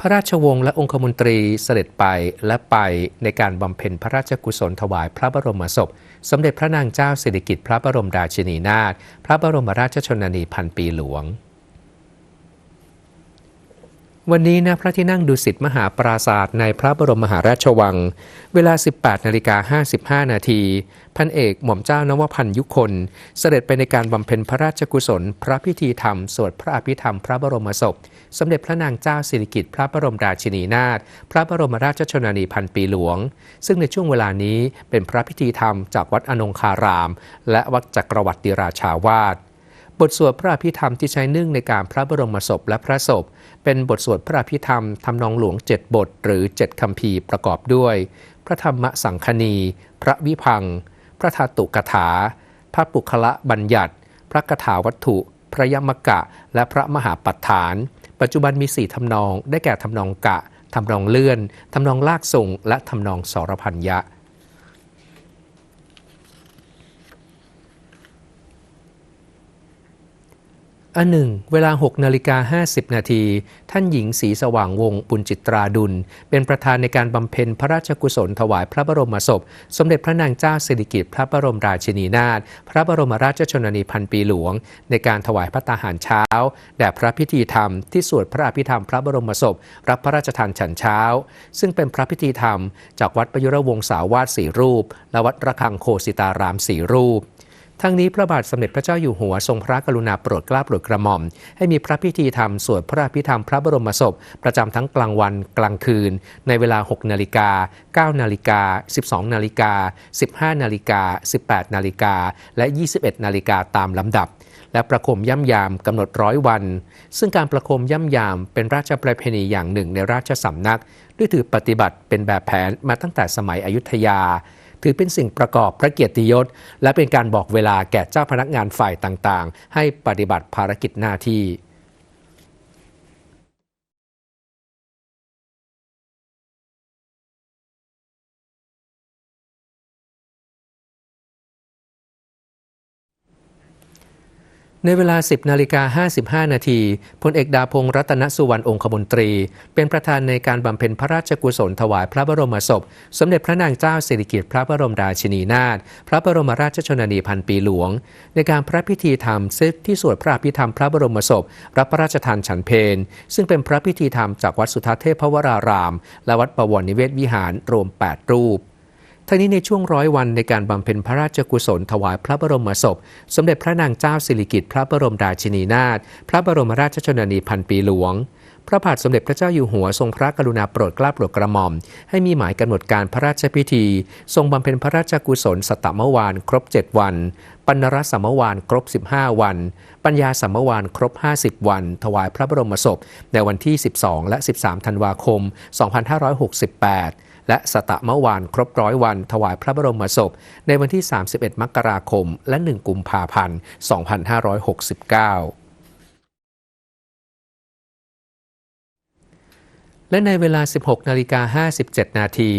พระราชวงศ์และองคมนตรีเสด็จไปและไปในการบำเพ็ญพระราชกุศลถวายพระบรมศพ สมเด็จพระนางเจ้าสิริกิติ์พระบรมราชินีนาถพระบรมราชชนนีพันปีหลวง วันนี้นะพระที่นั่งดุสิตมหาปราศาสตร์ในพระบรมมหาราชวัง เวลา 18นาฬิกา55 นาที พันเอกหม่อมเจ้านวพันยุคน เสด็จไปในการบำเพ็ญพระราชกุศล พระพิธีธรรม สวดพระอภิธรรมพระบรมศพ สมเด็จพระนางเจ้าสิริกิติ์พระบรมราชินีนาถพระบรมราชชนนีพันปีหลวง ซึ่งในช่วงเวลานี้เป็นพระพิธีธรรมจากวัดอนงคาราม และวัดจักรวรรดิราชาวาส บทสวดพระอภิธรรมที่ใช้นึ่งในการพระบรมศพและพระศพ เป็นบทสวดพระอภิธรรมทำนองหลวงเจ็ดบท หรือเจ็ดคำพีประกอบด้วย พระธรรมสังคณี พระวิพัง พระธาตุกถา พระปุคละบัญญัติ พระกถาวัตถุ พระยมกะ และพระมหาปัฏฐาน ปัจจุบันมีสี่ทำนอง ได้แก่ทำนองกะทำนองเลื่อนทำนองลากส่งและทำนองสรพัญญะ อันหนึ่ง เวลา 6นาฬิกา50 นาที ท่านหญิงสีสว่างวงปุญจิตราดุล เป็นประธานในการบำเพ็ญพระราชกุศลถวายพระบรมศพ สมเด็จพระนางเจ้าสิริกิติ์พระบรมราชินีนาถพระบรมราชชนนีพันปีหลวง ในการถวายพระตาหารเช้าแด่พระพิธีธรรมที่สวดพระอภิธรรมพระบรมศพ รับพระราชทานฉันเช้า ซึ่งเป็นพระพิธีธรรม จากวัดประยุรวงศาวาสสี่รูป และวัดระฆังโคสิตารามสี่รูป ทั้งนี้พระบาทสมเด็จพระเจ้าอยู่หัวทรงพระกรุณาโปรดเกล้าโปรดกระหม่อม ให้มีพระพิธีธรรมสวดพระพิธรรมพระบรมศพ ประจำทั้งกลางวันกลางคืน ในเวลา 6 นาฬิกา 9 นาฬิกา 12 นาฬิกา 15 นาฬิกา 18 นาฬิกา และ 21 นาฬิกาตามลำดับ และประคมย่ำยามกำหนดร้อยวัน ซึ่งการประคมย่ำยามเป็นราชประเพณีอย่างหนึ่งในราชสำนักด้วยถือปฏิบัติเป็นแบบแผนมาตั้งแต่สมัยอยุธยา ถือเป็นสิ่งประกอบพระเกียรติยศ และเป็นการบอกเวลาแก่เจ้าพนักงานฝ่ายต่างๆ ให้ปฏิบัติภารกิจหน้าที่ ในเวลา 10นาฬิกา55 นาทีพลเอกดาพงศ์รัตนสุวรรณองคมนตรี เป็นประธานในการบำเพ็ญพระราชกุศลถวายพระบรมศพ สมเด็จพระนางเจ้าสิริกิติ์พระบรมราชินีนาถพระบรมราชชนนีพันปีหลวง ในการพระพิธีธรรมซึ่งที่สวดพระพิธรรมพระบรมศพรับพระราชทานฉันเพลซึ่งเป็นพระพิธีธรรมจากวัดสุทัศเทพวราราม และวัดประวรนิเวศวิหารรวม 8 รูป ทั้งนี้ในช่วงร้อยวันในการบำเพ็ญพระราชกุศลถวายพระบรมศพ สมเด็จพระนางเจ้าสิริกิติ์พระบรมราชินีนาถพระบรมราชชนนีพันปีหลวงพระบาทสมเด็จพระเจ้าอยู่หัวทรงพระกรุณาโปรดเกล้าโปรดกระหม่อม ให้มีหมายกำหนดการพระราชพิธี ทรงบำเพ็ญพระราชกุศลสตมวานครบ 7 วัน ปัณรสัมวานครบ 15 วัน ปัญญาสัมวานครบ 50 วัน ถวายพระบรมศพ ในวันที่ 12 และ 13 ธันวาคม 2568 และสตะเมื่อวานครบร้อยวัน ถวายพระบรมศพ ในวันที่ 31 มกราคม และ 1 กุมภาพันธ์ 2569และในเวลา 16 นาฬิกา 57 นาที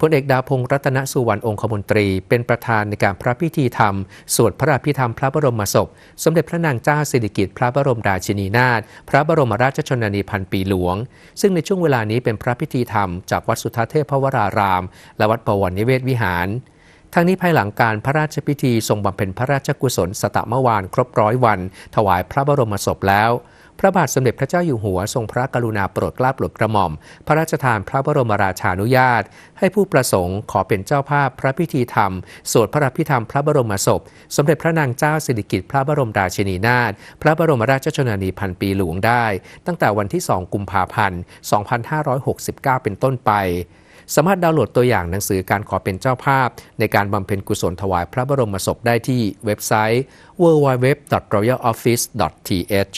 พลเอกดาพงศ์รัตนสุวรรณองคมนตรี เป็นประธานในการพระพิธีธรรม สวดพระอภิธรรมพระบรมศพ สมเด็จพระนางเจ้าสิริกิติ์พระบรมราชินีนาถพระบรมราชชนนีพันปีหลวง ซึ่งในช่วงเวลานี้เป็นพระพิธีธรรม จากวัดสุทัศเทพวราราม และวัดปวันนิเวศวิหารทั้งนี้ภายหลังการพระราชพิธีทรงบำเพ็ญพระราชกุศลสตะเมื่อวานครบร้อยวัน ถวายพระบรมศพแล้ว พระบาทสมเด็จพระเจ้าอยู่หัวทรงพระกรุณาโปรดเกล้าโปรดกระหม่อม พระราชทานพระบรมราชานุญาต ให้ผู้ประสงค์ขอเป็นเจ้าภาพพระพิธีธรรม สวดพระพิธรรมพระบรมศพ สมเด็จพระนางเจ้าสิริกิติ์พระบรมราชินีนาถพระบรมราชชนนีพันปีหลวงได้ ตั้งแต่วันที่ 2 กุมภาพันธ์ 2569 เป็นต้นไปสามารถดาวน์โหลดตัวอย่างหนังสือการขอเป็นเจ้าภาพ ในการบำเพ็ญกุศลถวายพระบรมศพได้ที่เว็บไซต์ www.royaloffice.th